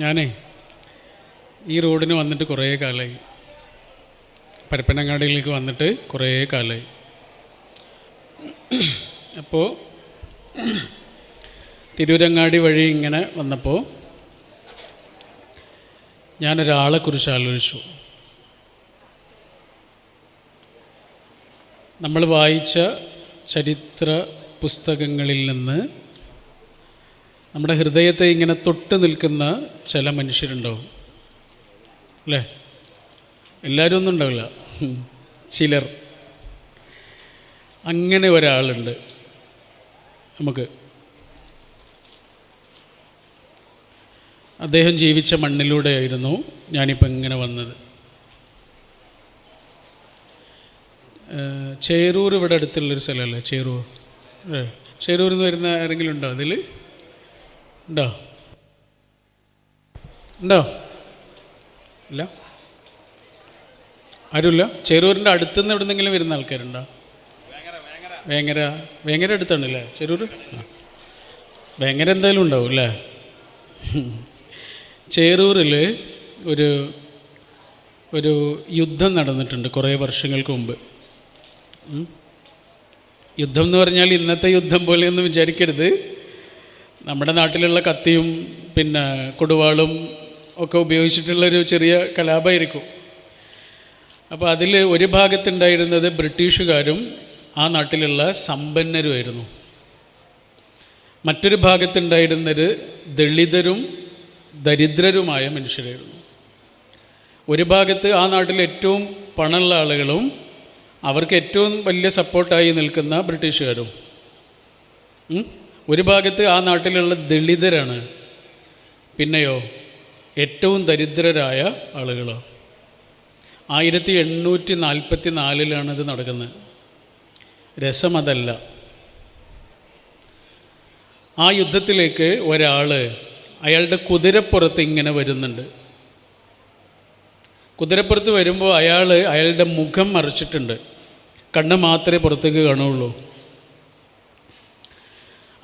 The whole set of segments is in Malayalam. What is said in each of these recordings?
ഞാനേ ഈ റോഡിന് വന്നിട്ട് കുറേ കാലമായി പരപ്പനങ്ങാടിയിലേക്ക് വന്നിട്ട് കുറേ കാലമായി അപ്പോൾ തിരൂരങ്ങാടി വഴി ഇങ്ങനെ വന്നപ്പോൾ ഞാനൊരാളെക്കുറിച്ച് ആലോചിച്ചു. നമ്മൾ വായിച്ച ചരിത്ര പുസ്തകങ്ങളിൽ നിന്ന് നമ്മുടെ ഹൃദയത്തെ ഇങ്ങനെ തൊട്ട് നിൽക്കുന്ന ചില മനുഷ്യരുണ്ടാവും. അല്ലേ? എല്ലാവരും ഒന്നും ഉണ്ടാവില്ല. ചിലർ. അങ്ങനെ ഒരാളുണ്ട്. നമുക്ക്. അദ്ദേഹം ജീവിച്ച മണ്ണിലൂടെയായിരുന്നു ഞാനിപ്പോൾ ഇങ്ങനെ വന്നത്. ചേരൂർ ഇവിടെ അടുത്തുള്ളൊരു സ്ഥലമല്ലേ? ചേരൂർ. ചേരൂരിൽ നിന്ന് വരുന്ന ആരെങ്കിലും ഉണ്ടോ അതിൽ ഉണ്ടോ? ഉണ്ടോ? ഇല്ല. ആരുമില്ല? ചേരൂരിന്റെ അടുത്തുനിന്ന് എവിടെന്നെങ്കിലും വരുന്ന ആൾക്കാരുണ്ടോ? വേങ്ങര വേങ്ങര. അടുത്താണല്ലേ? ചേരൂർ വേങ്ങര എന്തായാലും ഉണ്ടാവും അല്ലേ? ചേരൂരിൽ ഒരു ഒരു യുദ്ധം നടന്നിട്ടുണ്ട് കുറേ വർഷങ്ങൾക്ക് മുമ്പ്. യുദ്ധം എന്ന് പറഞ്ഞാൽ ഇന്നത്തെ യുദ്ധം പോലെയൊന്നും വിചാരിക്കരുത്. നമ്മുടെ നാട്ടിലുള്ള കത്തിയും പിന്നെ കൊടുവാളും ഒക്കെ ഉപയോഗിച്ചിട്ടുള്ളൊരു ചെറിയ കലാപമായിരിക്കും. അപ്പോൾ അതിൽ ഒരു ഭാഗത്തുണ്ടായിരുന്നത് ബ്രിട്ടീഷുകാരും ആ നാട്ടിലുള്ള സമ്പന്നരുമായിരുന്നു. മറ്റൊരു ഭാഗത്തുണ്ടായിരുന്നത് ദളിതരും ദരിദ്രരുമായ മനുഷ്യരായിരുന്നു. ഒരു ഭാഗത്ത് ആ നാട്ടിൽ ഏറ്റവും പണമുള്ള ആളുകളും അവർക്ക് ഏറ്റവും വലിയ സപ്പോർട്ടായി നിൽക്കുന്ന ബ്രിട്ടീഷുകാരും? ഒരു ഭാഗത്ത് ആ നാട്ടിലുള്ള ദളിതരാണ്. പിന്നെയോ ഏറ്റവും ദരിദ്രരായ ആളുകളോ. ആയിരത്തി എണ്ണൂറ്റി നാൽപ്പത്തി നാലിലാണ് ഇത് നടക്കുന്നത്. രസമതല്ല. ആ യുദ്ധത്തിലേക്ക് ഒരാൾ അയാളുടെ കുതിരപ്പുറത്ത് ഇങ്ങനെ വരുന്നുണ്ട്. കുതിരപ്പുറത്ത് വരുമ്പോൾ അയാൾ അയാളുടെ മുഖം മറിച്ചിട്ടുണ്ട്. കണ്ണ് മാത്രമേ പുറത്തേക്ക് കാണുള്ളൂ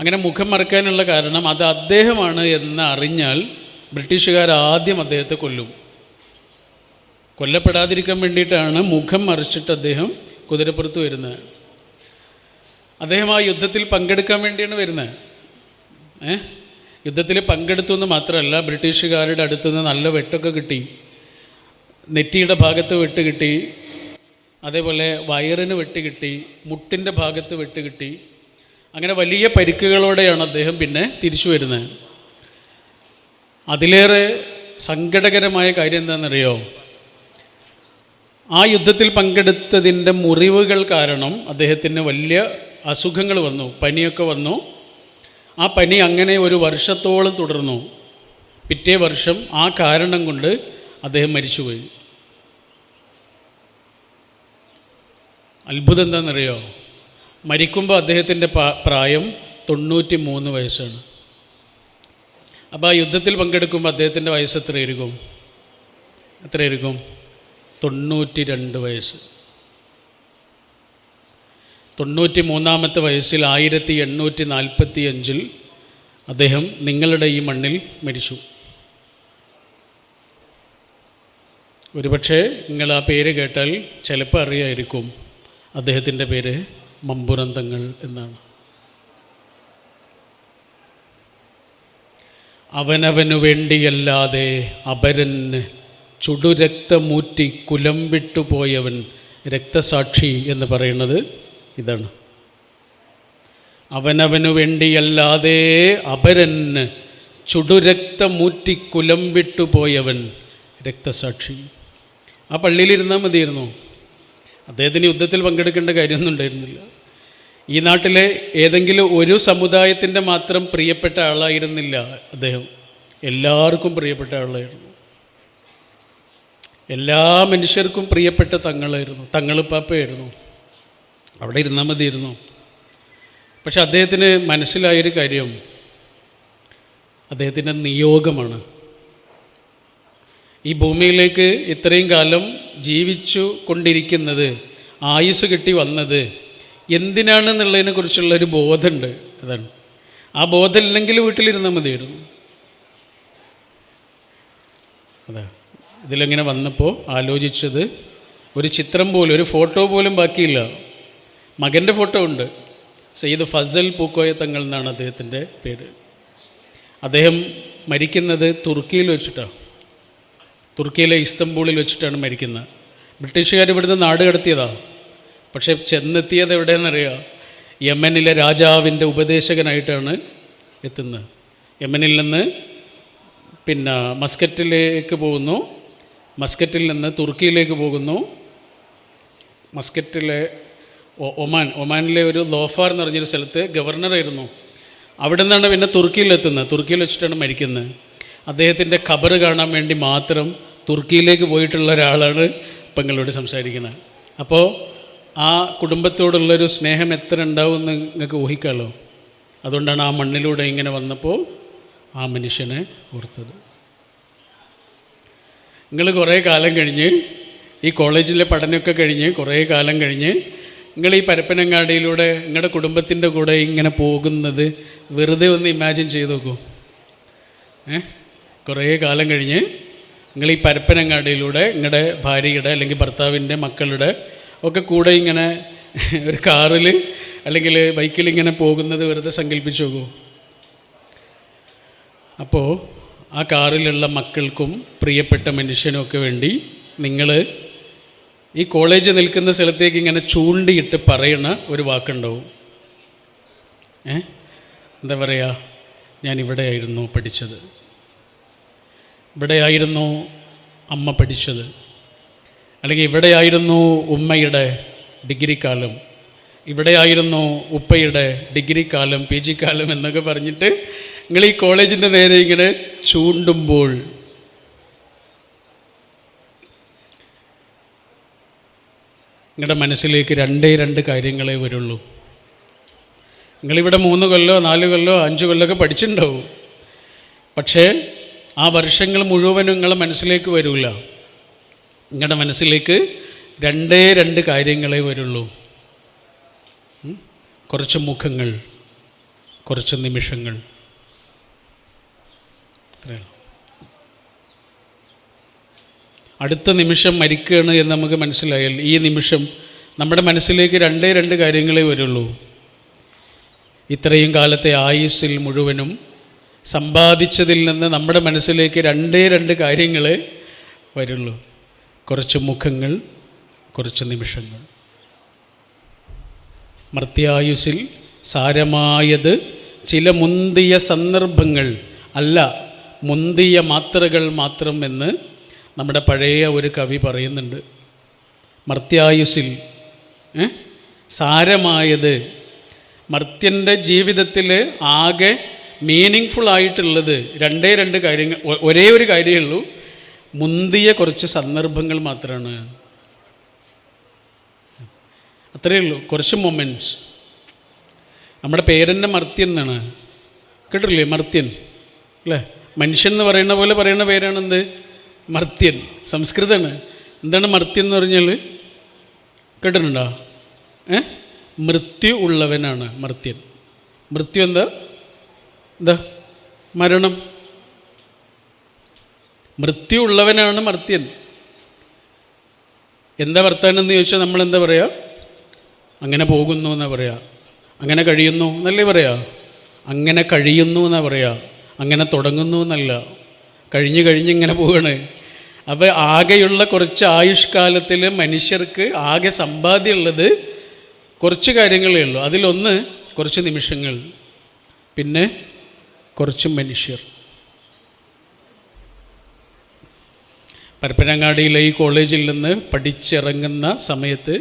അങ്ങനെ മുഖം മറക്കാനുള്ള കാരണം അത് അദ്ദേഹമാണ് എന്ന് അറിഞ്ഞാൽ ബ്രിട്ടീഷുകാർ ആദ്യം അദ്ദേഹത്തെ കൊല്ലും. കൊല്ലപ്പെടാതിരിക്കാൻ വേണ്ടിയിട്ടാണ് മുഖം മറിച്ചിട്ട് അദ്ദേഹം കുതിരപ്പുറത്ത് വരുന്നത്. അദ്ദേഹം ആ യുദ്ധത്തിൽ പങ്കെടുക്കാൻ വേണ്ടിയാണ് വരുന്നത്. ഏ? യുദ്ധത്തിൽ പങ്കെടുത്തു എന്ന് മാത്രമല്ല ബ്രിട്ടീഷുകാരുടെ അടുത്ത് നിന്ന് നല്ല വെട്ടൊക്കെ കിട്ടി. നെറ്റിയുടെ ഭാഗത്ത് വെട്ട് കിട്ടി. അതേപോലെ വയറിന് വെട്ട് കിട്ടി. മുട്ടിന്റെ ഭാഗത്ത് വെട്ട് കിട്ടി. അങ്ങനെ വലിയ പരിക്കുകളോടെയാണ് അദ്ദേഹം പിന്നെ തിരിച്ചു വരുന്നത്. അതിലേറെ സങ്കടകരമായ കാര്യം എന്താണെന്നറിയോ? ആ യുദ്ധത്തിൽ പങ്കെടുത്തതിന്റെ മുറിവുകൾ കാരണം അദ്ദേഹത്തിന് വലിയ അസുഖങ്ങൾ വന്നു പനിയൊക്കെ വന്നു. ആ പനി അങ്ങനെ ഒരു വർഷത്തോളം തുടർന്നു. പിറ്റേ വർഷം ആ കാരണം കൊണ്ട് അദ്ദേഹം മരിച്ചുപോയി. അത്ഭുതം എന്താണെന്നറിയോ? മരിക്കുമ്പോൾ അദ്ദേഹത്തിന്റെ പ്രായം തൊണ്ണൂറ്റി മൂന്ന് വയസ്സാണ്. അപ്പോൾ ആ യുദ്ധത്തിൽ പങ്കെടുക്കുമ്പോൾ അദ്ദേഹത്തിന്റെ വയസ്സ് എത്രയായിരിക്കും? എത്രയായിരിക്കും? തൊണ്ണൂറ്റി രണ്ട് വയസ്സ്. തൊണ്ണൂറ്റി മൂന്നാമത്തെ വയസ്സിൽ ആയിരത്തി എണ്ണൂറ്റി നാൽപ്പത്തി അഞ്ചിൽ അദ്ദേഹം നിങ്ങളുടെ ഈ മണ്ണിൽ മരിച്ചു. ഒരുപക്ഷെ നിങ്ങൾ ആ പേര് കേട്ടാൽ ചിലപ്പോൾ അറിയായിരിക്കും അദ്ദേഹത്തിന്റെ പേര് മമ്പുറന്തങ്ങൾ എന്നാണ്. അവനവനു വേണ്ടിയല്ലാതെ അപരന് ചുടുരക്തമൂറ്റി കുലം വിട്ടുപോയവൻ രക്തസാക്ഷി എന്ന് പറയുന്നത് ഇതാണ്. അവനവനു വേണ്ടിയല്ലാതെ അപരന് ചുടുരക്തമൂറ്റി കുലം വിട്ടുപോയവൻ രക്തസാക്ഷി. ആ പള്ളിയിലിരുന്നാൽ മതിയായിരുന്നു. അദ്ദേഹത്തിന് യുദ്ധത്തിൽ പങ്കെടുക്കേണ്ട കാര്യമൊന്നും ഉണ്ടായിരുന്നില്ല. ഈ നാട്ടിലെ ഏതെങ്കിലും ഒരു സമുദായത്തിന്റെ മാത്രം പ്രിയപ്പെട്ട ആളായിരുന്നില്ല അദ്ദേഹം. എല്ലാവർക്കും പ്രിയപ്പെട്ട ആളായിരുന്നു. എല്ലാ മനുഷ്യർക്കും പ്രിയപ്പെട്ട തങ്ങളായിരുന്നു. തങ്ങളിപ്പാപ്പയായിരുന്നു. അവിടെ ഇരുന്നാൽ മതിയിരുന്നു പക്ഷെ അദ്ദേഹത്തിന് മനസ്സിലായൊരു കാര്യം. അദ്ദേഹത്തിന്റെ നിയോഗമാണ്. ഈ ഭൂമിയിലേക്ക് ഇത്രയും കാലം ജീവിച്ചു കൊണ്ടിരിക്കുന്നത് ആയുസ് കിട്ടി വന്നത് എന്തിനാണെന്നുള്ളതിനെ കുറിച്ചുള്ള ഒരു ബോധമുണ്ട്. അതാണ്. ആ ബോധം ഇല്ലെങ്കിൽ വീട്ടിലിരുന്നാൽ മതിയായിരുന്നു. അതാ ഇതിലിങ്ങനെ വന്നപ്പോൾ ആലോചിച്ചത് ഒരു ചിത്രം പോലും ഒരു ഫോട്ടോ പോലും ബാക്കിയില്ല. മകന്റെ ഫോട്ടോ ഉണ്ട്. സയ്യിദ് ഫസൽ പൂക്കോയ തങ്ങൾ എന്നാണ് അദ്ദേഹത്തിന്റെ പേര്. അദ്ദേഹം മരിക്കുന്നത് തുർക്കിയിൽ വെച്ചിട്ടാണ് തുർക്കിയിലെ ഇസ്തംബൂളിൽ വെച്ചിട്ടാണ് മരിക്കുന്നത്. ബ്രിട്ടീഷുകാർ ഇവിടുന്ന് നാട് കടത്തിയതാണ് പക്ഷേ ചെന്നെത്തിയത് എവിടെയെന്നറിയാം? യമനിലെ രാജാവിന്റെ ഉപദേശകനായിട്ടാണ് എത്തുന്നത്. യമനിൽ നിന്ന് പിന്നെ മസ്കറ്റിലേക്ക് പോകുന്നു. മസ്കറ്റിൽ നിന്ന് തുർക്കിയിലേക്ക് പോകുന്നു. മസ്കറ്റിലെ ഒമാൻ ഒമാനിലെ ഒരു ലോഫാർ എന്ന് പറഞ്ഞൊരു സ്ഥലത്ത് ഗവർണറായിരുന്നു. അവിടെ നിന്നാണ് പിന്നെ തുർക്കിയിലെത്തുന്നത് തുർക്കിയിൽ വെച്ചിട്ടാണ് മരിക്കുന്നത്. അദ്ദേഹത്തിന്റെ ഖബർ കാണാൻ വേണ്ടി മാത്രം തുർക്കിയിലേക്ക് പോയിട്ടുള്ള ഒരാളാണ് ഇപ്പം നിങ്ങളോട് സംസാരിക്കുന്നത്. അപ്പോൾ ആ കുടുംബത്തോടുള്ളൊരു സ്നേഹം എത്ര ഉണ്ടാവും എന്ന് നിങ്ങൾക്ക് ഊഹിക്കാമല്ലോ അതുകൊണ്ടാണ് ആ മണ്ണിലൂടെ ഇങ്ങനെ വന്നപ്പോൾ ആ മനുഷ്യനെ ഓർത്തത്. നിങ്ങൾ കുറേ കാലം കഴിഞ്ഞ് ഈ കോളേജിലെ പഠനമൊക്കെ കഴിഞ്ഞ് കുറേ കാലം കഴിഞ്ഞ് നിങ്ങൾ ഈ പരപ്പനങ്ങാടിയിലൂടെ നിങ്ങളുടെ കുടുംബത്തിന്റെ കൂടെ ഇങ്ങനെ പോകുന്നത് വെറുതെ ഒന്ന് ഇമാജിൻ ചെയ്ത് നോക്കൂ. ഏ? കുറേ കാലം കഴിഞ്ഞ് നിങ്ങൾ ഈ പരപ്പനങ്ങാടിയിലൂടെ നിങ്ങളുടെ ഭാര്യയുടെ അല്ലെങ്കിൽ ഭർത്താവിന്റെ മക്കളുടെ ഒക്കെ കൂടെ ഇങ്ങനെ ഒരു കാറിൽ അല്ലെങ്കിൽ ബൈക്കിൽ ഇങ്ങനെ പോകുന്നത് വെറുതെ സങ്കല്പിച്ചു നോക്കൂ. അപ്പോൾ ആ കാറിലുള്ള മക്കൾക്കും പ്രിയപ്പെട്ട മനുഷ്യനും ഒക്കെ വേണ്ടി നിങ്ങൾ ഈ കോളേജ് നിൽക്കുന്ന സ്ഥലത്തേക്ക് ഇങ്ങനെ ചൂണ്ടിയിട്ട് പറയണ ഒരു വാക്കുണ്ടാവും. ഏ? എന്താ പറയുക ഞാൻ ഇവിടെയായിരുന്നു പഠിച്ചത്. ഇവിടെയായിരുന്നു അമ്മ പഠിച്ചത്. അല്ലെങ്കിൽ ഇവിടെയായിരുന്നു ഉമ്മയുടെ ഡിഗ്രി കാലം ഇവിടെയായിരുന്നു ഉപ്പയുടെ ഡിഗ്രി കാലം പി ജി കാലം എന്നൊക്കെ പറഞ്ഞിട്ട് നിങ്ങൾ ഈ കോളേജിന്റെ നേരെ ഇങ്ങനെ ചൂണ്ടുമ്പോൾ നിങ്ങളുടെ മനസ്സിലേക്ക് രണ്ടേ രണ്ട് കാര്യങ്ങളെ വരുള്ളൂ. നിങ്ങളിവിടെ മൂന്ന് കൊല്ലോ നാല് കൊല്ലോ അഞ്ച് കൊല്ലമൊക്കെ പഠിച്ചിട്ടുണ്ടാവും. പക്ഷേ ആ വർഷങ്ങൾ മുഴുവനും നിങ്ങളെ മനസ്സിലേക്ക് വരില്ല. നിങ്ങളുടെ മനസ്സിലേക്ക് രണ്ടേ രണ്ട് കാര്യങ്ങളെ വരുള്ളൂ. കുറച്ച് മുഖങ്ങൾ കുറച്ച് നിമിഷങ്ങൾ. അടുത്ത നിമിഷം മരിക്കുകയാണ് എന്ന് നമുക്ക് മനസ്സിലായാൽ ഈ നിമിഷം നമ്മുടെ മനസ്സിലേക്ക് രണ്ടേ രണ്ട് കാര്യങ്ങളെ വരുള്ളൂ. ഇത്രയും കാലത്തെ ആയുസ്സിൽ മുഴുവനും സമ്പാദിച്ചതിൽ നിന്ന് നമ്മുടെ മനസ്സിലേക്ക് രണ്ടേ രണ്ട് കാര്യങ്ങളെ വരുള്ളൂ. കുറച്ച് മുഖങ്ങൾ കുറച്ച് നിമിഷങ്ങൾ. മർത്യായുസിൽ സാരമായത് ചില മുന്തിയ സന്ദർഭങ്ങൾ അല്ല മുന്തിയ മാത്രകൾ മാത്രം എന്ന് നമ്മുടെ പഴയ ഒരു കവി പറയുന്നുണ്ട്. മർത്യായുസിൽ? സാരമായത് മർത്യന്റെ ജീവിതത്തിൽ ആകെ മീനിങ് ഫുൾ ആയിട്ടുള്ളത് രണ്ടേ രണ്ട് കാര്യങ്ങൾ ഒരേ ഒരു കാര്യമേ ഉള്ളൂ. മുന്തിയ കുറച്ച് സന്ദർഭങ്ങൾ മാത്രമാണ് അത്രയേ ഉള്ളൂ. കുറച്ച് മൊമെന്റ്സ് നമ്മുടെ പേരന്റെ മർത്യൻ എന്നാണ്. കേട്ടില്ലേ മർത്യൻ. അല്ലേ? മനുഷ്യൻ എന്ന് പറയുന്ന പോലെ പറയുന്ന പേരാണ് എന്ത് മർത്യൻ. സംസ്കൃതമാണ് എന്താണ് മർത്യൻ എന്ന് പറഞ്ഞാൽ കേട്ടിട്ടുണ്ടോ? ഏ? മൃത്യു ഉള്ളവനാണ് മർത്യൻ. മൃത്യു എന്താ? എന്താ? മരണം. മൃത്യു ഉള്ളവനാണ് മർത്യൻ. എന്താ വർത്താനം എന്ന് ചോദിച്ചാൽ നമ്മൾ എന്താ പറയുക അങ്ങനെ പോകുന്നു എന്നാ പറയുക അങ്ങനെ കഴിയുന്നു എന്നല്ലേ പറയുക അങ്ങനെ കഴിയുന്നു എന്നാ പറയുക അങ്ങനെ തുടങ്ങുന്നു എന്നല്ല. കഴിഞ്ഞ് കഴിഞ്ഞ് ഇങ്ങനെ പോവാണ്. അപ്പോൾ ആകെയുള്ള കുറച്ച് ആയുഷ്കാലത്തിൽ മനുഷ്യർക്ക് ആകെ സമ്പാദ്യമുള്ളത് കുറച്ച് കാര്യങ്ങളേ ഉള്ളൂ. അതിലൊന്ന് കുറച്ച് നിമിഷങ്ങൾ. പിന്നെ കുറച്ച് മനുഷ്യർ. പരപ്പനങ്ങാടിയിലെ ഈ കോളേജിൽ നിന്ന് പഠിച്ചിറങ്ങുന്ന സമയത്ത്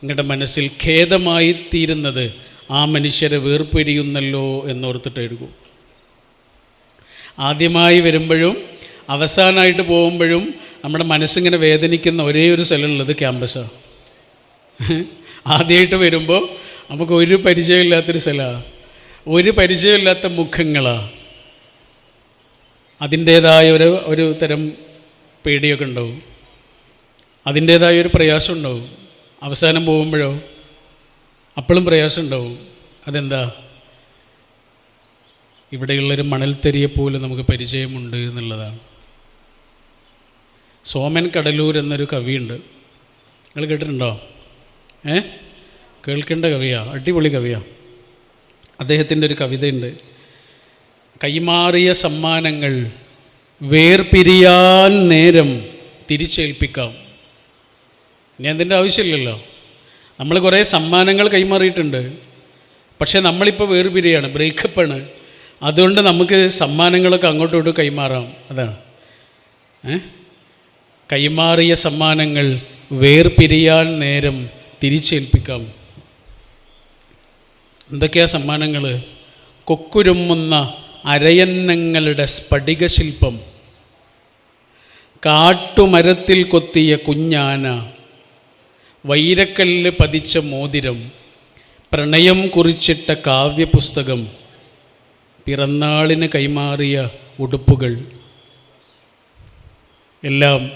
നിങ്ങളുടെ മനസ്സിൽ ഖേദമായി തീരുന്നത് ആ മനുഷ്യരെ വേർപിരിയുന്നല്ലോ എന്നോർത്തിട്ട് എഴുകും ആദ്യമായി വരുമ്പോഴും അവസാനമായിട്ട് പോകുമ്പോഴും നമ്മുടെ മനസ്സിങ്ങനെ വേദനിക്കുന്ന ഒരേ ഒരു സ്ഥലമുള്ളത് ക്യാമ്പസാണ് ആദ്യമായിട്ട് വരുമ്പോൾ നമുക്ക് ഒരു പരിചയമില്ലാത്തൊരു സ്ഥലമാണ് ഒരു പരിചയമില്ലാത്ത മുഖങ്ങളാണ് അതിന്റേതായ ഒരു ഒരു തരം പേടിയൊക്കെ ഉണ്ടാവും. അതിന്റേതായ ഒരു പ്രയാസം ഉണ്ടാവും. അവസാനം പോകുമ്പോഴോ? അപ്പോഴും പ്രയാസം ഉണ്ടാവും. അതെന്താ? ഇവിടെയുള്ളൊരു മണൽത്തരിയെ പോലും നമുക്ക് പരിചയമുണ്ട് എന്നുള്ളതാണ്. സോമൻ കടലൂർ എന്നൊരു കവിയുണ്ട്. നിങ്ങൾ കേട്ടിട്ടുണ്ടോ? ഏ? കേൾക്കേണ്ട കവിയാ. അടിപൊളി കവിയാ. അദ്ദേഹത്തിന്റെ ഒരു കവിതയുണ്ട്. കൈമാറിയ സമ്മാനങ്ങൾ വേർപിരിയാൻ നേരം തിരിച്ചേൽപ്പിക്കാം. ഇനി അതിന്റെ ആവശ്യമില്ലല്ലോ. നമ്മൾ കുറേ സമ്മാനങ്ങൾ കൈമാറിയിട്ടുണ്ട്. പക്ഷേ നമ്മളിപ്പോൾ വേർപിരിയാണ് ബ്രേക്കപ്പാണ്. അതുകൊണ്ട് നമുക്ക് സമ്മാനങ്ങളൊക്കെ അങ്ങോട്ടും ഇങ്ങോട്ടും കൈമാറാം. അതാണ് കൈമാറിയ സമ്മാനങ്ങൾ വേർപിരിയാൻ നേരം തിരിച്ചേൽപ്പിക്കാം. എന്തൊക്കെയാ സമ്മാനങ്ങൾ കൊക്കുരുമ്മുന്ന അരയന്നങ്ങളുടെ സ്ഫടികശില്പം. കാട്ടുമരത്തിൽ കൊത്തിയ കുഞ്ഞാന വൈരക്കല്ല് പതിച്ച മോതിരം പ്രണയം കുറിച്ചിട്ട കാവ്യപുസ്തകം പിറന്നാളിന് കൈമാറിയ ഉടുപ്പുകൾ. എല്ലാം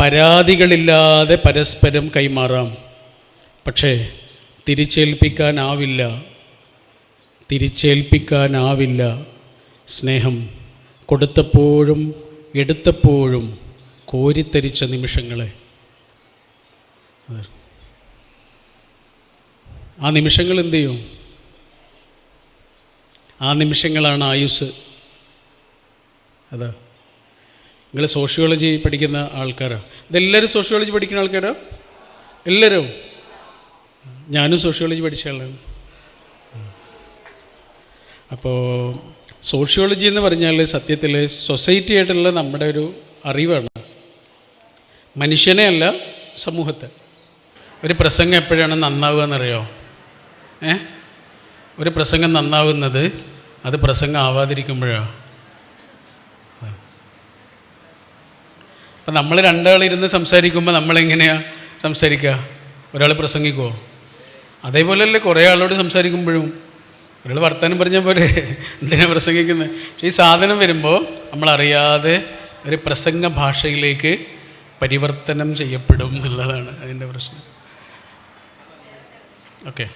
പരാതികളില്ലാതെ പരസ്പരം കൈമാറാം. പക്ഷേ തിരിച്ചേൽപ്പിക്കാനാവില്ല. തിരിച്ചേൽപ്പിക്കാനാവില്ല. സ്നേഹം കൊടുത്തപ്പോഴും എടുത്തപ്പോഴും കോരിത്തരിച്ച നിമിഷങ്ങളെ. ആ നിമിഷങ്ങൾ എന്തു ചെയ്യും? ആ നിമിഷങ്ങളാണ് ആയുസ്. അതാ. നിങ്ങൾ സോഷ്യോളജി പഠിക്കുന്ന ആൾക്കാരാ. ഇതെല്ലാവരും സോഷ്യോളജി പഠിക്കുന്ന ആൾക്കാരാ? എല്ലാവരും ഞാനും സോഷ്യോളജി പഠിച്ച ആളാണ്. അപ്പോൾ സോഷ്യോളജി എന്ന് പറഞ്ഞാൽ സത്യത്തിൽ സൊസൈറ്റി ആയിട്ടുള്ള നമ്മുടെ ഒരു അറിവാണ്. മനുഷ്യനെ അല്ല സമൂഹത്തെ. ഒരു പ്രസംഗം എപ്പോഴാണ് നന്നാവുക എന്നറിയോ ഏ? ഒരു പ്രസംഗം നന്നാവുന്നത് അത് പ്രസംഗം ആവാതിരിക്കുമ്പോഴോ. അപ്പം നമ്മൾ രണ്ടാളിരുന്ന് സംസാരിക്കുമ്പോൾ നമ്മളെങ്ങനെയാണ് സംസാരിക്കുക ഒരാൾ പ്രസംഗിക്കുമോ അതേപോലെയല്ലേ കുറേ ആളോട് സംസാരിക്കുമ്പോഴും. ഒരാൾ വർത്തമാനം പറഞ്ഞ പോലെ എന്തിനാ പ്രസംഗിക്കുന്നത് പക്ഷേ ഈ സാധനം വരുമ്പോൾ നമ്മളറിയാതെ ഒരു പ്രസംഗ ഭാഷയിലേക്ക് പരിവർത്തനം ചെയ്യപ്പെടും എന്നുള്ളതാണ് അതിന്റെ പ്രശ്നം. ഓക്കെ.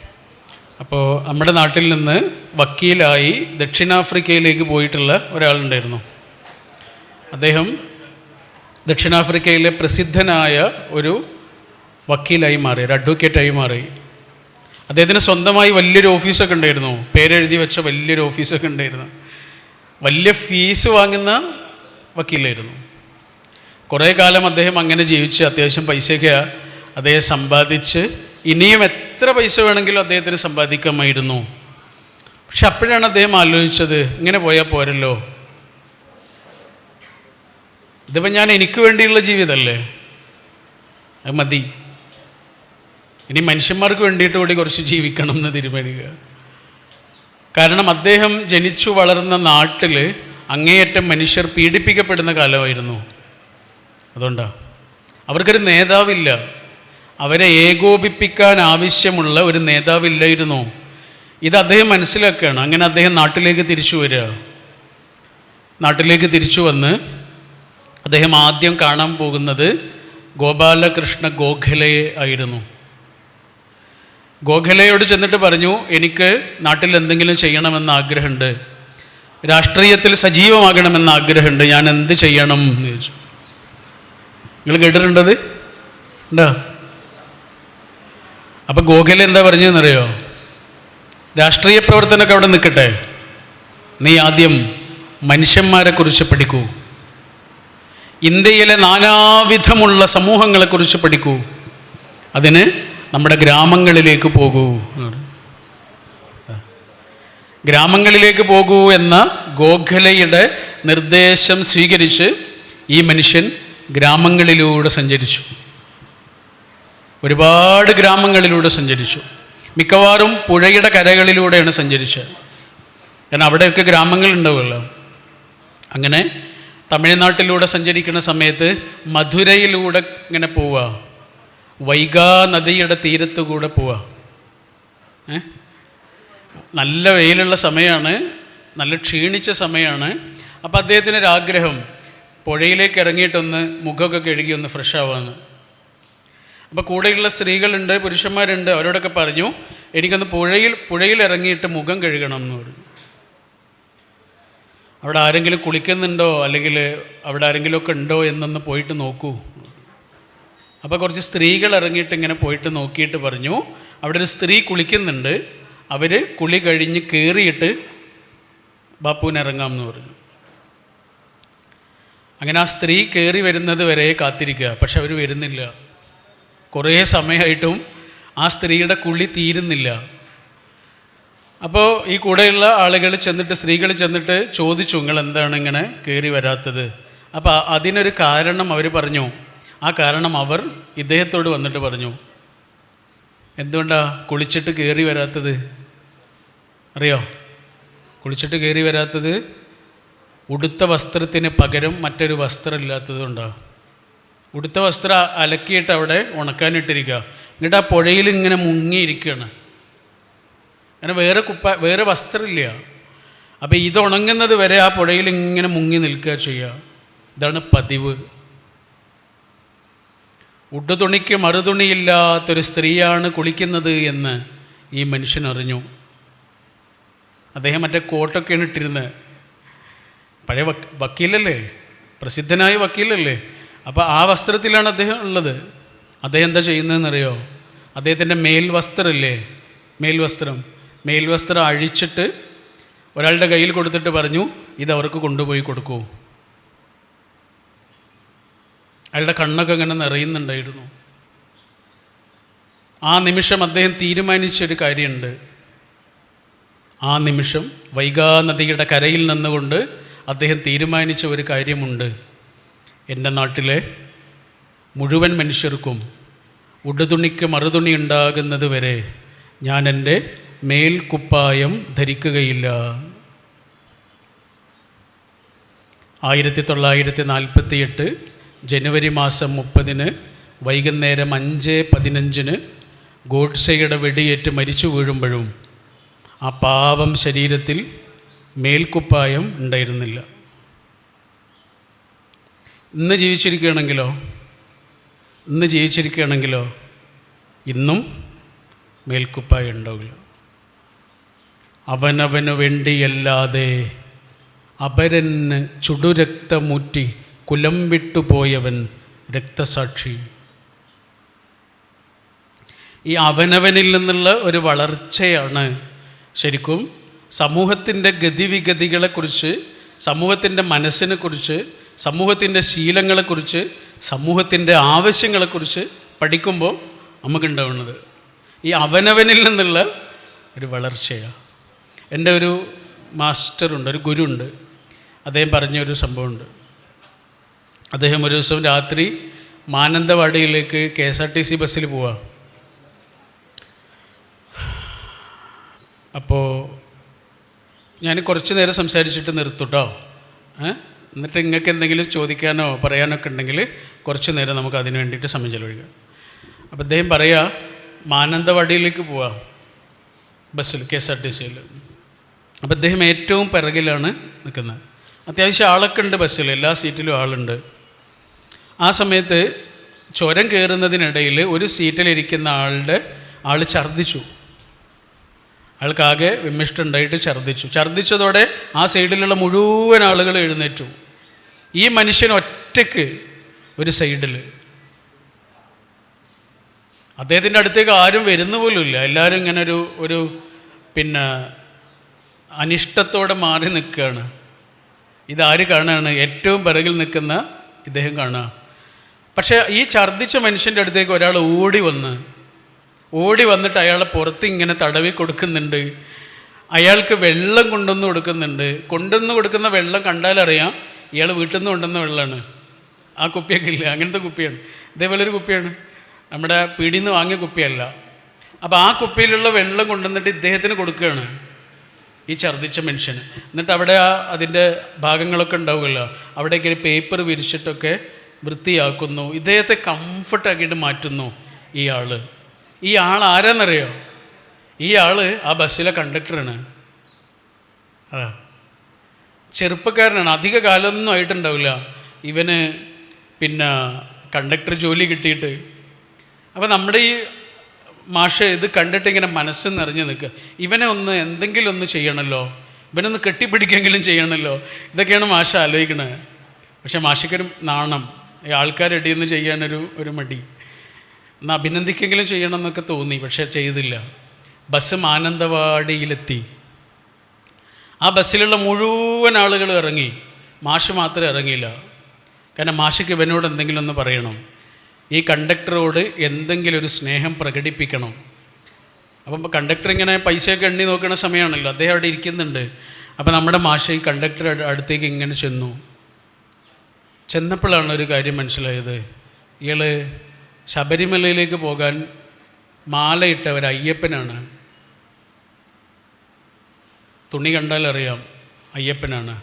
അപ്പോൾ നമ്മുടെ നാട്ടിൽ നിന്ന് വക്കീലായി ദക്ഷിണാഫ്രിക്കയിലേക്ക് പോയിട്ടുള്ള ഒരാളുണ്ടായിരുന്നു. അദ്ദേഹം ദക്ഷിണാഫ്രിക്കയിലെ പ്രസിദ്ധനായ ഒരു വക്കീലായി മാറി ഒരു അഡ്വക്കേറ്റായി മാറി. അദ്ദേഹത്തിന് സ്വന്തമായി വലിയൊരു ഓഫീസൊക്കെ ഉണ്ടായിരുന്നു. പേരെഴുതി വെച്ച വലിയൊരു ഓഫീസൊക്കെ ഉണ്ടായിരുന്നു. വലിയ ഫീസ് വാങ്ങുന്ന വക്കീലായിരുന്നു. കുറേ കാലം അദ്ദേഹം അങ്ങനെ ജീവിച്ച് അത്യാവശ്യം പൈസയൊക്കെ അദ്ദേഹം സമ്പാദിച്ച് ഇനിയും എത്ര പൈസ വേണമെങ്കിലും അദ്ദേഹത്തിന് സമ്പാദിക്കാമായിരുന്നു. പക്ഷെ അപ്പോഴാണ് അദ്ദേഹം ആലോചിച്ചത് ഇങ്ങനെ പോയാൽ പോരല്ലോ. ഇതിപ്പോൾ ഞാൻ എനിക്ക് വേണ്ടിയുള്ള ജീവിതമല്ലേ അത് മതി. ഇനി മനുഷ്യന്മാർക്ക് വേണ്ടിയിട്ട് കൂടി കുറച്ച് ജീവിക്കണം എന്ന് തീരുമാനിക്കുക. കാരണം അദ്ദേഹം ജനിച്ചു വളർന്ന നാട്ടിൽ അങ്ങേയറ്റം മനുഷ്യർ പീഡിപ്പിക്കപ്പെടുന്ന കാലമായിരുന്നു. അതുകൊണ്ടാണ് അവർക്കൊരു നേതാവില്ല. അവരെ ഏകോപിപ്പിക്കാൻ ആവശ്യമുള്ള ഒരു നേതാവില്ലായിരുന്നു. ഇത് അദ്ദേഹം മനസ്സിലാക്കുകയാണ്. അങ്ങനെ അദ്ദേഹം നാട്ടിലേക്ക് തിരിച്ചു വരിക. നാട്ടിലേക്ക് തിരിച്ചു വന്ന് അദ്ദേഹം ആദ്യം കാണാൻ പോകുന്നത് ഗോപാലകൃഷ്ണ ഗോഖലയെ ആയിരുന്നു. ഗോഖലയോട് ചെന്നിട്ട് പറഞ്ഞു എനിക്ക് നാട്ടിൽ എന്തെങ്കിലും ചെയ്യണമെന്ന് ആഗ്രഹമുണ്ട്. രാഷ്ട്രീയത്തിൽ സജീവമാകണമെന്ന് ആഗ്രഹമുണ്ട്. ഞാൻ എന്ത് ചെയ്യണം? എന്ന് ചോദിച്ചു. നിങ്ങൾ കേട്ടിട്ടുണ്ടത്? ഉണ്ടോ? അപ്പൊ ഗോഖല എന്താ പറഞ്ഞതെന്നറിയോ? രാഷ്ട്രീയ പ്രവർത്തനമൊക്കെ അവിടെ നിൽക്കട്ടെ. നീ ആദ്യം മനുഷ്യന്മാരെ കുറിച്ച് പഠിക്കൂ. ഇന്ത്യയിലെ നാനാവിധമുള്ള സമൂഹങ്ങളെക്കുറിച്ച് പഠിക്കൂ. അതിന് നമ്മുടെ ഗ്രാമങ്ങളിലേക്ക് പോകൂ ഗ്രാമങ്ങളിലേക്ക് പോകൂ എന്ന ഗോഖലയുടെ നിർദ്ദേശം സ്വീകരിച്ച് ഈ മനുഷ്യൻ ഗ്രാമങ്ങളിലൂടെ സഞ്ചരിച്ചു. ഒരുപാട് ഗ്രാമങ്ങളിലൂടെ സഞ്ചരിച്ചു. മിക്കവാറും പുഴയുടെ കരകളിലൂടെയാണ് സഞ്ചരിച്ചത്. കാരണം അവിടെയൊക്കെ ഗ്രാമങ്ങളുണ്ടാവുമല്ലോ അങ്ങനെ തമിഴ്നാട്ടിലൂടെ സഞ്ചരിക്കുന്ന സമയത്ത് മധുരയിലൂടെ ഇങ്ങനെ പോവുക. വൈഗാ നദിയുടെ തീരത്തു കൂടെ പോവുക. നല്ല വെയിലുള്ള സമയമാണ്. നല്ല ക്ഷീണിച്ച സമയമാണ്. അപ്പോൾ അദ്ദേഹത്തിനൊരാഗ്രഹം. പുഴയിലേക്ക് ഇറങ്ങിയിട്ടൊന്ന് മുഖമൊക്കെ കഴുകി ഒന്ന് ഫ്രഷ് ആവാമെന്ന് അപ്പോൾ കൂടെയുള്ള സ്ത്രീകളുണ്ട് പുരുഷന്മാരുണ്ട് അവരോടൊക്കെ പറഞ്ഞു എനിക്കൊന്ന് പുഴയിൽ പുഴയിൽ ഇറങ്ങിയിട്ട് മുഖം കഴുകണം എന്ന് പറഞ്ഞു. അവിടെ ആരെങ്കിലും കുളിക്കുന്നുണ്ടോ? അല്ലെങ്കിൽ അവിടെ ആരെങ്കിലുമൊക്കെ ഉണ്ടോ എന്നൊന്ന് പോയിട്ട് നോക്കൂ. അപ്പോൾ കുറച്ച് സ്ത്രീകൾ ഇറങ്ങിയിട്ട് ഇങ്ങനെ പോയിട്ട് നോക്കിയിട്ട് പറഞ്ഞു അവിടെ ഒരു സ്ത്രീ കുളിക്കുന്നുണ്ട്. അവർ കുളി കഴിഞ്ഞ് കയറിയിട്ട് ബാപ്പുവിനിറങ്ങാം ഇറങ്ങാമെന്ന് പറഞ്ഞു. അങ്ങനെ ആ സ്ത്രീ കയറി വരുന്നത് വരെ കാത്തിരിക്കുക. പക്ഷെ അവർ വരുന്നില്ല. കുറേ സമയമായിട്ടും ആ സ്ത്രീയുടെ കുളി തീരുന്നില്ല. അപ്പോൾ ഈ കൂടെയുള്ള ആളുകൾ ചെന്നിട്ട് സ്ത്രീകൾ ചെന്നിട്ട് ചോദിച്ചു നിങ്ങൾ എന്താണ് ഇങ്ങനെ കയറി വരാത്തത്? അപ്പോൾ അതിനൊരു കാരണം അവർ പറഞ്ഞു. ആ കാരണം അവർ ഇദ്ദേഹത്തോട് വന്നിട്ട് പറഞ്ഞു. എന്തുകൊണ്ടാ കുളിച്ചിട്ട് കയറി വരാത്തത്? അറിയോ? കുളിച്ചിട്ട് കയറി വരാത്തത് ഉടുത്ത വസ്ത്രത്തിന് പകരം മറ്റൊരു വസ്ത്രം ഇല്ലാത്തതുകൊണ്ടാണ് ഉടുത്ത വസ്ത്രം അലക്കിയിട്ട് അവിടെ ഉണക്കാനിട്ടിരിക്കുക എന്നിട്ട് ആ പുഴയിൽ ഇങ്ങനെ മുങ്ങിയിരിക്കുകയാണ് അങ്ങനെ വേറെ കുപ്പ വേറെ വസ്ത്രമില്ല. അപ്പോൾ ഇത് ഉണങ്ങുന്നത് വരെ ആ പുഴയിൽ ഇങ്ങനെ മുങ്ങി നിൽക്കുക ചെയ്യുക ഇതാണ് പതിവ്. ഉടുതുണിക്ക് മറുതുണിയില്ലാത്തൊരു സ്ത്രീയാണ് കുളിക്കുന്നത് എന്ന് ഈ മനുഷ്യൻ അറിഞ്ഞു. അദ്ദേഹം മറ്റേ കോട്ടൊക്കെയാണ് ഇട്ടിരുന്നത്. പഴയ വക്ക് വക്കീലല്ലേ? പ്രസിദ്ധനായ വക്കീലല്ലേ? അപ്പോൾ ആ വസ്ത്രത്തിലാണ് അദ്ദേഹം ഉള്ളത്. അദ്ദേഹം എന്താ ചെയ്യുന്നതെന്നറിയോ? അദ്ദേഹത്തിന്റെ മേൽവസ്ത്രമില്ലേ മേൽവസ്ത്രം. മേൽവസ്ത്രം അഴിച്ചിട്ട് ഒരാളുടെ കയ്യിൽ കൊടുത്തിട്ട് പറഞ്ഞു ഇത് അവർക്ക് കൊണ്ടുപോയി കൊടുക്കൂ. അയാളുടെ കണ്ണൊക്കെ അങ്ങനെ നിറയുന്നുണ്ടായിരുന്നു. ആ നിമിഷം അദ്ദേഹം തീരുമാനിച്ചൊരു കാര്യമുണ്ട്. ആ നിമിഷം വൈഗാ നദിയുടെ കരയിൽ നിന്നുകൊണ്ട് അദ്ദേഹം തീരുമാനിച്ച ഒരു കാര്യമുണ്ട്. എന്റെ നാട്ടിലെ മുഴുവൻ മനുഷ്യർക്കും ഉടുതുണിക്ക് മറുതുണി ഉണ്ടാകുന്നത് വരെ ഞാൻ എന്റെ മേൽക്കുപ്പായം ധരിക്കുകയില്ല. ആയിരത്തി തൊള്ളായിരത്തി നാൽപ്പത്തി എട്ട് ജനുവരി മാസം മുപ്പതിന് വൈകുന്നേരം അഞ്ച് പതിനഞ്ചിന് ഗോഡ്സയുടെ വെടിയേറ്റ് മരിച്ചു വീഴുമ്പോഴും ആ പാവം ശരീരത്തിൽ മേൽക്കുപ്പായം ഉണ്ടായിരുന്നില്ല. ഇന്ന് ജീവിച്ചിരിക്കുകയാണെങ്കിലോ? ഇന്ന് ജീവിച്ചിരിക്കുകയാണെങ്കിലോ? ഇന്നും മേൽക്കുപ്പായം ഉണ്ടാവില്ല. അവനവനു വേണ്ടിയല്ലാതെ അപരന് ചുടുരക്തമൂറ്റി കുലം വിട്ടുപോയവൻ രക്തസാക്ഷി. ഈ അവനവനിൽ നിന്നുള്ള ഒരു വളർച്ചയാണ് ശരിക്കും സമൂഹത്തിന്റെ ഗതിവിഗതികളെക്കുറിച്ച് സമൂഹത്തിന്റെ മനസ്സിനെക്കുറിച്ച് സമൂഹത്തിന്റെ ശീലങ്ങളെക്കുറിച്ച് സമൂഹത്തിന്റെ ആവശ്യങ്ങളെക്കുറിച്ച് പഠിക്കുമ്പോൾ നമുക്കുണ്ടാവുന്നത് ഈ അവനവനിൽ നിന്നുള്ള ഒരു വളർച്ചയാണ് എന്റെ ഒരു മാസ്റ്ററുണ്ട് ഒരു ഗുരുണ്ട്. അദ്ദേഹം പറഞ്ഞൊരു സംഭവമുണ്ട്. അദ്ദേഹം ഒരു ദിവസം രാത്രി മാനന്തവാടിയിലേക്ക് K S R T C ബസ്സിൽ പോവാം. അപ്പോൾ ഞാൻ കുറച്ച് നേരം സംസാരിച്ചിട്ട് നിർത്തുട്ടോ. എന്നിട്ട് നിങ്ങൾക്ക് എന്തെങ്കിലും ചോദിക്കാനോ പറയാനോ ഒക്കെ ഉണ്ടെങ്കിൽ കുറച്ച് നേരം നമുക്ക് അതിന് വേണ്ടിയിട്ട് സമയം ചെലവഴിക്കാം. അപ്പോൾ അദ്ദേഹം പറയുക മാനന്തവാടിയിലേക്ക് പോവാം ബസ്സിൽ കെ എസ് ആർ ടി സിയിൽ. അപ്പോൾ അദ്ദേഹം ഏറ്റവും പിറകിലാണ് നിൽക്കുന്നത്. അത്യാവശ്യം ആളൊക്കെ ഉണ്ട് ബസ്സിൽ എല്ലാ സീറ്റിലും ആളുണ്ട്. ആ സമയത്ത് ചുരം കയറുന്നതിനിടയിൽ ഒരു സീറ്റിലിരിക്കുന്ന ആളുടെ ആൾ ഛർദ്ദിച്ചു. അയാൾക്കാകെ വിമ്മിഷ്ടുണ്ടായിട്ട് ഛർദ്ദിച്ചു. ഛർദ്ദിച്ചതോടെ ആ സൈഡിലുള്ള മുഴുവൻ ആളുകൾ എഴുന്നേറ്റു. ഈ മനുഷ്യൻ ഒറ്റയ്ക്ക് ഒരു സൈഡിൽ അദ്ദേഹത്തിന്റെ അടുത്തേക്ക് ആരും വരുന്ന പോലുമില്ല. എല്ലാവരും ഇങ്ങനെ ഒരു ഒരു പിന്നെ അനിഷ്ടത്തോടെ മാറി നിൽക്കുകയാണ്. ഇതാര് കാണുകയാണ്? ഏറ്റവും പിറകിൽ നിൽക്കുന്ന ഇദ്ദേഹം കാണുക. പക്ഷേ ഈ ഛർദ്ദിച്ച മനുഷ്യന്റെ അടുത്തേക്ക് ഒരാൾ ഓടി വന്ന് ഓടി വന്നിട്ട് അയാളെ പുറത്ത് ഇങ്ങനെ തടവി കൊടുക്കുന്നുണ്ട്. അയാൾക്ക് വെള്ളം കൊണ്ടുവന്ന് കൊടുക്കുന്നുണ്ട്. കൊണ്ടുവന്ന് കൊടുക്കുന്ന വെള്ളം കണ്ടാലറിയാം ഇയാൾ വീട്ടിൽ നിന്ന് കൊണ്ടുവന്ന വെള്ളമാണ് ആ കുപ്പിയൊക്കെ ഇല്ല? അങ്ങനത്തെ കുപ്പിയാണ്. ഇതേപോലെ ഒരു കുപ്പിയാണ്. നമ്മുടെ പീടിയിൽ നിന്ന് വാങ്ങിയ കുപ്പിയല്ല. അപ്പോൾ ആ കുപ്പിയിലുള്ള വെള്ളം കൊണ്ടുവന്നിട്ട് ഇദ്ദേഹത്തിന് കൊടുക്കുകയാണ് ഈ ഛർദ്ദിച്ച മനുഷ്യന്. എന്നിട്ട് അവിടെ ആ അതിന്റെ ഭാഗങ്ങളൊക്കെ ഉണ്ടാവുമല്ലോ. അവിടേക്ക് ഒരു പേപ്പർ വിരിച്ചിട്ടൊക്കെ വൃത്തിയാക്കുന്നു. ഇദ്ദേഹത്തെ കംഫർട്ടാക്കിയിട്ട് മാറ്റുന്നു ഈ ആൾ ഈ ആൾ ആരെന്നറിയോ? ഈ ആൾ ആ ബസ്സിലെ കണ്ടക്ടറാണ്. അതാ. ചെറുപ്പക്കാരനാണ്. അധിക കാലമൊന്നും ആയിട്ടുണ്ടാവില്ല. ഇവന് പിന്നെ കണ്ടക്ടർ ജോലി കിട്ടിയിട്ട്. അപ്പോൾ നമ്മുടെ ഈ മാഷ ഇത് കണ്ടിട്ട് ഇങ്ങനെ മനസ്സ് നിറഞ്ഞു നിൽക്കുക. ഇവനെ ഒന്ന് എന്തെങ്കിലും ഒന്ന് ചെയ്യണമല്ലോ ഇവനൊന്ന് കെട്ടിപ്പിടിക്കെങ്കിലും ചെയ്യണമല്ലോ ഇതൊക്കെയാണ് മാഷ ആലോചിക്കുന്നത് പക്ഷേ മാഷയ്ക്കൊരു നാണം. ഈ ആൾക്കാരിടയിൽ നിന്ന് ചെയ്യാനൊരു ഒരു മടി. ഒന്ന് അഭിനന്ദിക്കെങ്കിലും ചെയ്യണം എന്നൊക്കെ തോന്നി പക്ഷേ ചെയ്തില്ല. ബസ് മാനന്തവാടിയിലെത്തി. ആ ബസ്സിലുള്ള മുഴുവൻ ആളുകളും ഇറങ്ങി. മാഷ് മാത്രമേ ഇറങ്ങിയില്ല. കാരണം മാഷിക്ക് ഇവനോട് എന്തെങ്കിലും ഒന്ന് പറയണം. ഈ കണ്ടക്ടറോട് എന്തെങ്കിലും ഒരു സ്നേഹം പ്രകടിപ്പിക്കണം. അപ്പം കണ്ടക്ടർ ഇങ്ങനെ പൈസയൊക്കെ എണ്ണി നോക്കുന്ന സമയമാണല്ലോ. അദ്ദേഹം അവിടെ ഇരിക്കുന്നുണ്ട്. അപ്പം നമ്മുടെ മാഷ ഈ കണ്ടക്ടർ അടുത്തേക്ക് ഇങ്ങനെ ചെന്നു. ചെന്നപ്പോഴാണ് ഒരു കാര്യം മനസ്സിലായത്. ഇയാൾ ശബരിമലയിലേക്ക് പോകാൻ മാലയിട്ട ഒരു അയ്യപ്പനാണ്. തുണി കണ്ടാൽ അറിയാം അയ്യപ്പനാണ്.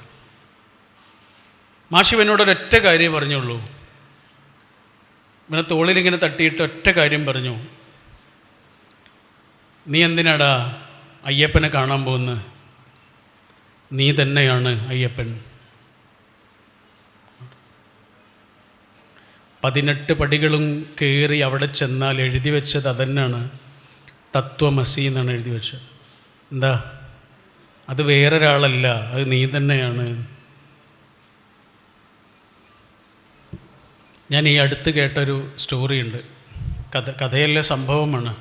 മാഷിവനോട് ഒരൊറ്റ കാര്യം പറഞ്ഞുള്ളൂ. ഇവനെ തോളിലിങ്ങനെ തട്ടിയിട്ട് ഒറ്റ കാര്യം പറഞ്ഞു. നീ എന്തിനാടാ അയ്യപ്പനെ കാണാൻ പോകുന്നത്? നീ തന്നെയാണ് അയ്യപ്പൻ. പതിനെട്ട് പടികളും കയറി അവിടെ ചെന്നാൽ എഴുതി വെച്ചത് അതന്നെയാണ് തത്വമസി എന്നാണ് എഴുതി വെച്ചത്. എന്താ? അത് വേറൊരാളല്ല അത് നീ തന്നെയാണ്. ഞാൻ ഈ അടുത്ത് കേട്ടൊരു സ്റ്റോറിയുണ്ട്. കഥ കഥയല്ല സംഭവമാണ്.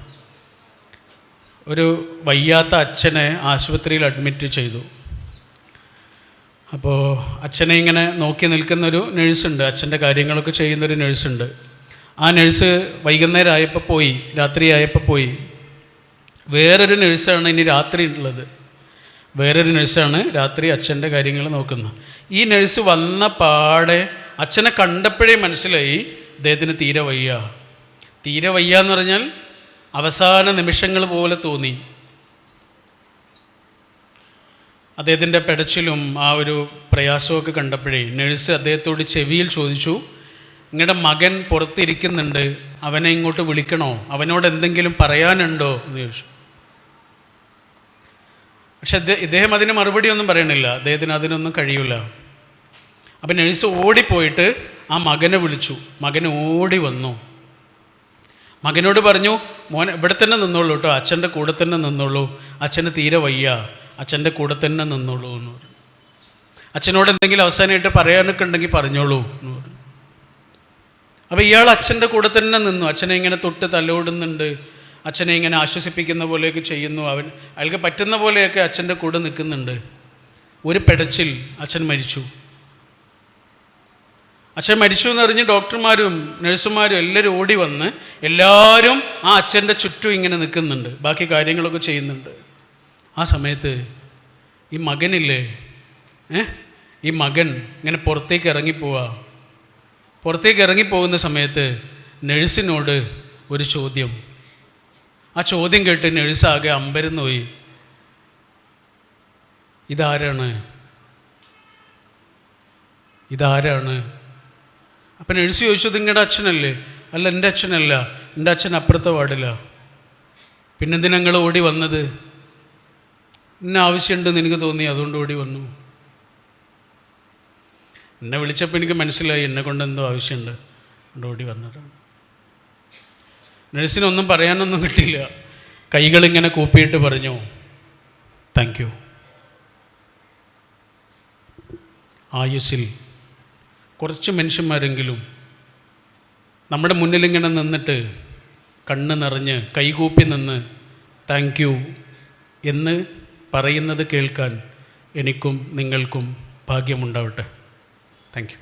ഒരു വയ്യാത്ത അച്ഛനെ ആശുപത്രിയിൽ അഡ്മിറ്റ് ചെയ്തു. അപ്പോൾ അച്ഛനെ ഇങ്ങനെ നോക്കി നിൽക്കുന്നൊരു നഴ്സുണ്ട് അച്ഛന്റെ കാര്യങ്ങളൊക്കെ ചെയ്യുന്നൊരു നഴ്സുണ്ട് ആ നഴ്സ് വൈകുന്നേരം ആയപ്പോൾ പോയി രാത്രി ആയപ്പോൾ പോയി. വേറൊരു നഴ്സാണ് ഇനി രാത്രി ഉള്ളത്. വേറൊരു നഴ്സാണ് രാത്രി അച്ഛന്റെ കാര്യങ്ങൾ നോക്കുന്നത്. ഈ നഴ്സ് വന്ന പാടെ അച്ഛനെ കണ്ടപ്പോഴേ മനസ്സിലായി അദ്ദേഹത്തിന് തീരെ വയ്യ. തീരെ വയ്യ എന്ന് പറഞ്ഞാൽ അവസാന നിമിഷങ്ങൾ പോലെ തോന്നി. അദ്ദേഹത്തിന്റെ പെടച്ചിലും ആ ഒരു പ്രയാസമൊക്കെ കണ്ടപ്പോഴേ നഴ്സ് അദ്ദേഹത്തോട് ചെവിയിൽ ചോദിച്ചു നിങ്ങളുടെ മകൻ പുറത്തിരിക്കുന്നുണ്ട് അവനെ ഇങ്ങോട്ട് വിളിക്കണോ? അവനോട് എന്തെങ്കിലും പറയാനുണ്ടോ? എന്ന് ചോദിച്ചു. പക്ഷെ ഇദ്ദേ- ഇദ്ദേഹം അതിന് മറുപടി ഒന്നും പറയണില്ല. അദ്ദേഹത്തിന് അതിനൊന്നും കഴിയില്ല അപ്പം നഴ്സ് ഓടിപ്പോയിട്ട് ആ മകനെ വിളിച്ചു. മകൻ ഓടി വന്നു. മകനോട് പറഞ്ഞു മോൻ ഇവിടെ തന്നെ നിന്നോളൂ കേട്ടോ. അച്ഛന്റെ കൂടെ തന്നെ നിന്നോളൂ. അച്ഛന് തീരെ വയ്യ. അച്ഛന്റെ കൂടെ തന്നെ നിന്നോളൂ എന്ന് പറഞ്ഞു. അച്ഛനോട് എന്തെങ്കിലും അവസാനമായിട്ട് പറയാനൊക്കെ ഉണ്ടെങ്കിൽ പറഞ്ഞോളൂ എന്ന് പറഞ്ഞു. അപ്പോൾ ഇയാൾ അച്ഛന്റെ കൂടെ തന്നെ നിന്നു. അച്ഛനെ ഇങ്ങനെ തൊട്ട് തലോടുന്നുണ്ട്. അച്ഛനെ ഇങ്ങനെ ആശ്വസിപ്പിക്കുന്ന പോലെയൊക്കെ ചെയ്യുന്നു. അവൻ അയാൾക്ക് പറ്റുന്ന പോലെയൊക്കെ അച്ഛന്റെ കൂടെ നിൽക്കുന്നുണ്ട്. ഒരു പെടച്ചിൽ അച്ഛൻ മരിച്ചു. അച്ഛൻ മരിച്ചു എന്ന് പറഞ്ഞ് ഡോക്ടർമാരും നഴ്സുമാരും എല്ലാവരും ഓടി വന്ന് എല്ലാവരും ആ അച്ഛന്റെ ചുറ്റും ഇങ്ങനെ നിൽക്കുന്നുണ്ട്. ബാക്കി കാര്യങ്ങളൊക്കെ ചെയ്യുന്നുണ്ട്. ആ സമയത്ത് ഈ മകനില്ലേ ഏ? ഈ മകൻ ഇങ്ങനെ പുറത്തേക്ക് ഇറങ്ങിപ്പോവാ. പുറത്തേക്ക് ഇറങ്ങിപ്പോകുന്ന സമയത്ത് നഴ്സിനോട് ഒരു ചോദ്യം. ആ ചോദ്യം കേട്ട് നഴ്സാകെ ആകെ അമ്പരന്ന് പോയി ഇതാരാണ്? ഇതാരാണ്? അപ്പം നഴ്സ് ചോദിച്ചു ഇത് നിങ്ങളുടെ അച്ഛനല്ലേ? അല്ല എന്റെ അച്ഛനല്ല. എന്റെ അച്ഛൻ അപ്പുറത്തെ വാർഡില്ല പിന്നെന്തിനാ നിങ്ങൾ ഓടി വന്നത്? ഇന്ന ആവശ്യമുണ്ടെന്ന് എനിക്ക് തോന്നി അതുകൊണ്ട് ഓടി വന്നു. എന്നെ വിളിച്ചപ്പോൾ എനിക്ക് മനസ്സിലായി എന്നെ കൊണ്ട് എന്തോ ആവശ്യമുണ്ട് അതുകൊണ്ട് ഓടി വന്നതാണ്. നഴ്സിനൊന്നും പറയാനൊന്നും കിട്ടിയില്ല. കൈകളിങ്ങനെ കൂപ്പിയിട്ട് പറഞ്ഞു താങ്ക് യു ആയുസ്സിൽ കുറച്ച് മനുഷ്യന്മാരെങ്കിലും നമ്മുടെ മുന്നിലിങ്ങനെ നിന്നിട്ട് കണ്ണ് നിറഞ്ഞ് കൈകൂപ്പി നിന്ന് താങ്ക് യു എന്ന് പറയുന്നത് കേൾക്കാൻ എനിക്കും നിങ്ങൾക്കും ഭാഗ്യമുണ്ടാവട്ടെ. Thank you